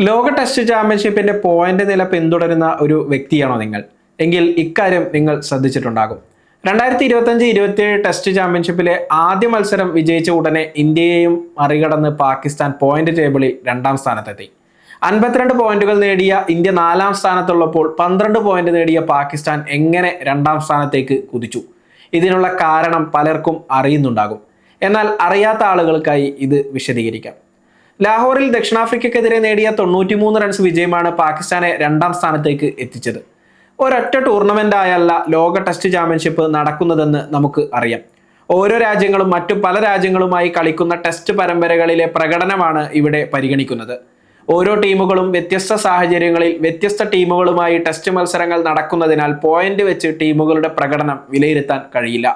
ലോക ടെസ്റ്റ് ചാമ്പ്യൻഷിപ്പിന്റെ പോയിന്റ് നില പിന്തുടരുന്ന ഒരു വ്യക്തിയാണോ നിങ്ങൾ? എങ്കിൽ ഇക്കാര്യം നിങ്ങൾ ശ്രദ്ധിച്ചിട്ടുണ്ടാകും. രണ്ടായിരത്തി ഇരുപത്തഞ്ച് ഇരുപത്തിയേഴ് ടെസ്റ്റ് ചാമ്പ്യൻഷിപ്പിലെ ആദ്യ മത്സരം വിജയിച്ച ഉടനെ ഇന്ത്യയെയും മറികടന്ന് പാകിസ്ഥാൻ പോയിന്റ് ടേബിളിൽ രണ്ടാം സ്ഥാനത്തെത്തി. അൻപത്തിരണ്ട് പോയിന്റുകൾ നേടിയ ഇന്ത്യ നാലാം സ്ഥാനത്തുള്ളപ്പോൾ പന്ത്രണ്ട് പോയിന്റ് നേടിയ പാകിസ്ഥാൻ എങ്ങനെ രണ്ടാം സ്ഥാനത്തേക്ക് കുതിച്ചു? ഇതിനുള്ള കാരണം പലർക്കും അറിയുന്നുണ്ടാകും. എന്നാൽ അറിയാത്ത ആളുകൾക്കായി ഇത് വിശദീകരിക്കാം. ലാഹോറിൽ ദക്ഷിണാഫ്രിക്കക്കെതിരെ നേടിയ തൊണ്ണൂറ്റിമൂന്ന് റൺസ് വിജയമാണ് പാകിസ്ഥാനെ രണ്ടാം സ്ഥാനത്തേക്ക് എത്തിച്ചത്. ഒരൊറ്റ ടൂർണമെന്റ് ആയല്ല ലോക ടെസ്റ്റ് ചാമ്പ്യൻഷിപ്പ് നടക്കുന്നതെന്ന് നമുക്ക് അറിയാം. ഓരോ രാജ്യങ്ങളും മറ്റു പല രാജ്യങ്ങളുമായി കളിക്കുന്ന ടെസ്റ്റ് പരമ്പരകളിലെ പ്രകടനമാണ് ഇവിടെ പരിഗണിക്കുന്നത്. ഓരോ ടീമുകളും വ്യത്യസ്ത സാഹചര്യങ്ങളിൽ വ്യത്യസ്ത ടീമുകളുമായി ടെസ്റ്റ് മത്സരങ്ങൾ നടക്കുന്നതിനാൽ പോയിന്റ് വെച്ച് ടീമുകളുടെ പ്രകടനം വിലയിരുത്താൻ കഴിയില്ല.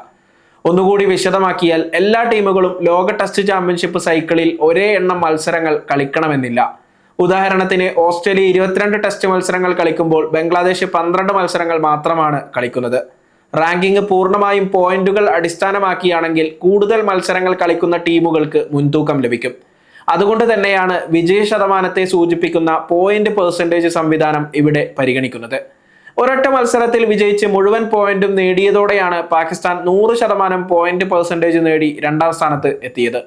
ഒന്നുകൂടി വിശദമാക്കിയാൽ എല്ലാ ടീമുകളും ലോക ടെസ്റ്റ് ചാമ്പ്യൻഷിപ്പ് സൈക്കിളിൽ ഒരേ എണ്ണം മത്സരങ്ങൾ കളിക്കണമെന്നില്ല. ഉദാഹരണത്തിന് ഓസ്ട്രേലിയ ഇരുപത്തിരണ്ട് ടെസ്റ്റ് മത്സരങ്ങൾ കളിക്കുമ്പോൾ ബംഗ്ലാദേശ് പന്ത്രണ്ട് മത്സരങ്ങൾ മാത്രമാണ് കളിക്കുന്നത്. റാങ്കിംഗ് പൂർണമായും പോയിന്റുകൾ അടിസ്ഥാനമാക്കിയാണെങ്കിൽ കൂടുതൽ മത്സരങ്ങൾ കളിക്കുന്ന ടീമുകൾക്ക് മുൻതൂക്കം ലഭിക്കും. അതുകൊണ്ട് തന്നെയാണ് വിജയ ശതമാനത്തെ സൂചിപ്പിക്കുന്ന പോയിന്റ് പെർസെന്റേജ് സംവിധാനം ഇവിടെ പരിഗണിക്കുന്നത്. ഒരൊറ്റ മത്സരത്തിൽ വിജയിച്ച് മുഴുവൻ പോയിന്റും നേടിയതോടെയാണ് പാകിസ്ഥാൻ നൂറ് ശതമാനം പോയിന്റ് പെർസെന്റേജ് നേടി രണ്ടാം സ്ഥാനത്ത് എത്തിയത്.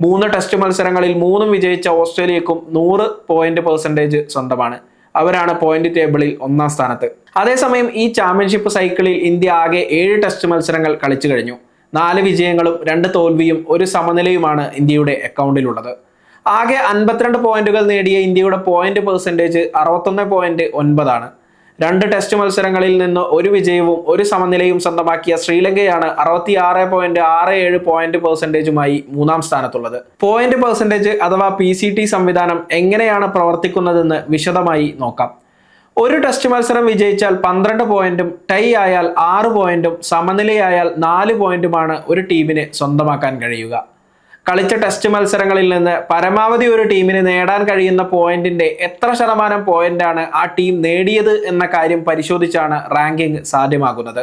മൂന്ന് ടെസ്റ്റ് മത്സരങ്ങളിൽ മൂന്നും വിജയിച്ച ഓസ്ട്രേലിയക്കും നൂറ് പോയിന്റ് പെർസെന്റേജ് സ്വന്തമാണ്. അവരാണ് പോയിന്റ് ടേബിളിൽ ഒന്നാം സ്ഥാനത്ത്. അതേസമയം ഈ ചാമ്പ്യൻഷിപ്പ് സൈക്കിളിൽ ഇന്ത്യ ആകെ ഏഴ് ടെസ്റ്റ് മത്സരങ്ങൾ കളിച്ചു കഴിഞ്ഞു. നാല് വിജയങ്ങളും രണ്ട് തോൽവിയും ഒരു സമനിലയുമാണ് ഇന്ത്യയുടെ അക്കൗണ്ടിലുള്ളത് ആകെ അൻപത്തിരണ്ട് പോയിന്റുകൾ നേടിയ ഇന്ത്യയുടെ പോയിന്റ് പെർസെന്റേജ് അറുപത്തൊന്ന് പോയിന്റ് ഒൻപതാണ്. രണ്ട് ടെസ്റ്റ് മത്സരങ്ങളിൽ നിന്ന് ഒരു വിജയവും ഒരു സമനിലയും സ്വന്തമാക്കിയ ശ്രീലങ്കയാണ് അറുപത്തി ആറ് പോയിന്റ് ആറ് ഏഴ് പോയിന്റ് പെർസെന്റേജുമായി മൂന്നാം സ്ഥാനത്തുള്ളത്. പോയിന്റ് പെർസെന്റേജ് അഥവാ പി സി ടി സംവിധാനം എങ്ങനെയാണ് പ്രവർത്തിക്കുന്നതെന്ന് വിശദമായി നോക്കാം. ഒരു ടെസ്റ്റ് മത്സരം വിജയിച്ചാൽ പന്ത്രണ്ട് പോയിന്റും ടൈ ആയാൽ ആറ് പോയിന്റും സമനിലയായാൽ നാല് പോയിന്റുമാണ് ഒരു ടീമിന് സ്വന്തമാക്കാൻ കഴിയുക. കളിച്ച ടെസ്റ്റ് മത്സരങ്ങളിൽ നിന്ന് പരമാവധി ഒരു ടീമിന് നേടാൻ കഴിയുന്ന പോയിന്റിന്റെ എത്ര ശതമാനം പോയിന്റാണ് ആ ടീം നേടിയത് എന്ന കാര്യം പരിശോധിച്ചാണ് റാങ്കിംഗ് സാധ്യമാകുന്നത്.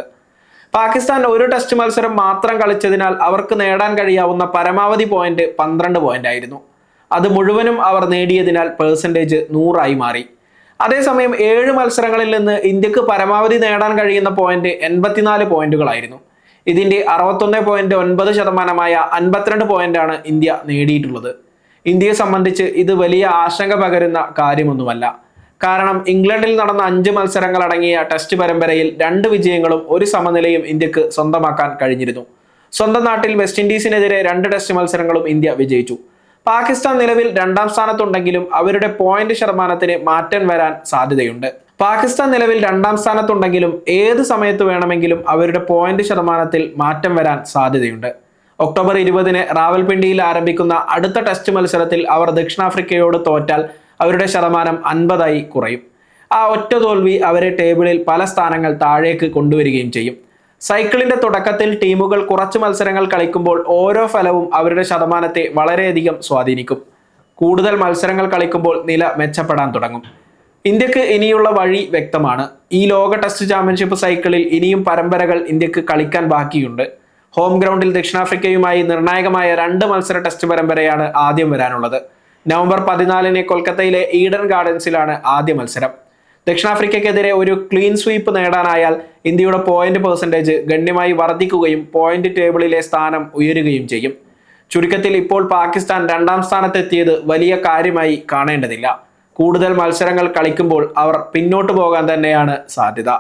പാകിസ്ഥാൻ ഒരു ടെസ്റ്റ് മത്സരം മാത്രം കളിച്ചതിനാൽ അവർക്ക് നേടാൻ കഴിയാവുന്ന പരമാവധി പോയിന്റ് പന്ത്രണ്ട് പോയിന്റ് ആയിരുന്നു. അത് മുഴുവനും അവർ നേടിയതിനാൽ പേഴ്സന്റേജ് നൂറായി മാറി. അതേസമയം ഏഴ് മത്സരങ്ങളിൽ നിന്ന് ഇന്ത്യയ്ക്ക് പരമാവധി നേടാൻ കഴിയുന്ന പോയിന്റ് എൺപത്തിനാല് പോയിന്റുകളായിരുന്നു ഇതിന്റെ അറുപത്തൊന്ന് പോയിന്റ് ഒൻപത് ശതമാനമായ അൻപത്തിരണ്ട് പോയിന്റാണ് ഇന്ത്യ നേടിയിട്ടുള്ളത്. ഇന്ത്യയെ സംബന്ധിച്ച് ഇത് വലിയ ആശങ്ക പകരുന്ന കാര്യമൊന്നുമല്ല. കാരണം ഇംഗ്ലണ്ടിൽ നടന്ന അഞ്ച് മത്സരങ്ങൾ അടങ്ങിയ ടെസ്റ്റ് പരമ്പരയിൽ രണ്ട് വിജയങ്ങളും ഒരു സമനിലയും ഇന്ത്യയ്ക്ക് സ്വന്തമാക്കാൻ കഴിഞ്ഞിരുന്നു. സ്വന്തം നാട്ടിൽ വെസ്റ്റ് ഇൻഡീസിനെതിരെ രണ്ട് ടെസ്റ്റ് മത്സരങ്ങളും ഇന്ത്യ വിജയിച്ചു. പാകിസ്ഥാൻ നിലവിൽ രണ്ടാം സ്ഥാനത്തുണ്ടെങ്കിലും അവരുടെ പോയിന്റ് ശതമാനത്തിന് മാറ്റം വരാൻ സാധ്യതയുണ്ട്. പാകിസ്ഥാൻ നിലവിൽ രണ്ടാം സ്ഥാനത്തുണ്ടെങ്കിലും ഏത് സമയത്ത് വേണമെങ്കിലും അവരുടെ പോയിന്റ് ശതമാനത്തിൽ മാറ്റം വരാൻ സാധ്യതയുണ്ട്. ഒക്ടോബർ ഇരുപതിന് റാവൽപിണ്ടിയിൽ ആരംഭിക്കുന്ന അടുത്ത ടെസ്റ്റ് മത്സരത്തിൽ അവർ ദക്ഷിണാഫ്രിക്കയോട് തോറ്റാൽ അവരുടെ ശതമാനം അൻപതായി കുറയും. ആ ഒറ്റ തോൽവി അവരെ ടേബിളിൽ പല സ്ഥാനങ്ങൾ താഴേക്ക് കൊണ്ടുവരികയും ചെയ്യും. സൈക്കിളിന്റെ തുടക്കത്തിൽ ടീമുകൾ കുറച്ച് മത്സരങ്ങൾ കളിക്കുമ്പോൾ ഓരോ ഫലവും അവരുടെ ശതമാനത്തെ വളരെയധികം സ്വാധീനിക്കും. കൂടുതൽ മത്സരങ്ങൾ കളിക്കുമ്പോൾ നില മെച്ചപ്പെടാൻ തുടങ്ങും. ഇന്ത്യയ്ക്ക് ഇനിയുള്ള വഴി വ്യക്തമാണ്. ഈ ലോക ടെസ്റ്റ് ചാമ്പ്യൻഷിപ്പ് സൈക്കിളിൽ ഇനിയും പരമ്പരകൾ ഇന്ത്യയ്ക്ക് കളിക്കാൻ ബാക്കിയുണ്ട്. ഹോം ഗ്രൗണ്ടിൽ ദക്ഷിണാഫ്രിക്കയുമായി നിർണായകമായ രണ്ട് മത്സര ടെസ്റ്റ് പരമ്പരയാണ് ആദ്യം വരാനുള്ളത്. നവംബർ പതിനാലിന് കൊൽക്കത്തയിലെ ഈഡൻ ഗാർഡൻസിലാണ് ആദ്യ മത്സരം. ദക്ഷിണാഫ്രിക്കയ്ക്കെതിരെ ഒരു ക്ലീൻ സ്വീപ്പ് നേടാനായാൽ ഇന്ത്യയുടെ പോയിന്റ് പെർസെന്റേജ് ഗണ്യമായി വർദ്ധിക്കുകയും പോയിന്റ് ടേബിളിലെ സ്ഥാനം ഉയരുകയും ചെയ്യും. ചുരുക്കത്തിൽ ഇപ്പോൾ പാകിസ്ഥാൻ രണ്ടാം സ്ഥാനത്തെത്തിയത് വലിയ കാര്യമായി കാണേണ്ടതില്ല. കൂടുതൽ മത്സരങ്ങൾ കളിക്കുമ്പോൾ അവർ പിന്നോട്ട് പോകാൻ തന്നെയാണ് സാധ്യത.